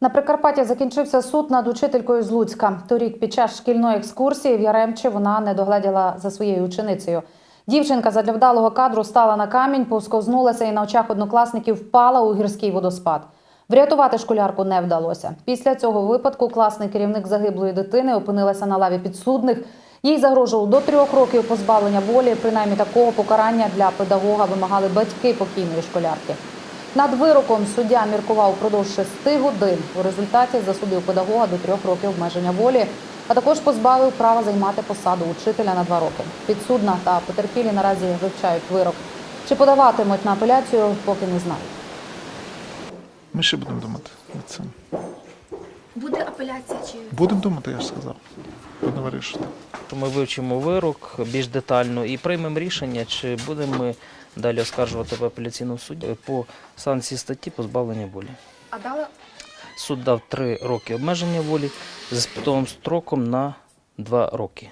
На Прикарпатті закінчився суд над учителькою з Луцька. Торік під час шкільної екскурсії в Яремчі вона не догледіла за своєю ученицею. Дівчинка задля вдалого кадру стала на камінь, повсковзнулася і на очах однокласників впала у гірський водоспад. Врятувати школярку не вдалося. Після цього випадку класний керівник загиблої дитини опинилася на лаві підсудних. Їй загрожувало до трьох років позбавлення волі. Принаймні такого покарання для педагога вимагали батьки покійної школярки. Над вироком суддя міркував впродовж шести годин. У результаті засудив педагога до трьох років обмеження волі, а також позбавив права займати посаду учителя на два роки. Підсудна та потерпілі наразі вивчають вирок. Чи подаватимуть на апеляцію, поки не знають. Ми ще будемо думати над цим. Буде апеляція чи Будемо думати, я ж сказав. Будемо вирішити. Ми вивчимо вирок більш детально і приймемо рішення, чи будемо ми далі оскаржувати в апеляційному суді по санкції статті позбавлення волі. а дала Суд дав три роки обмеження волі з питовим строком на два роки.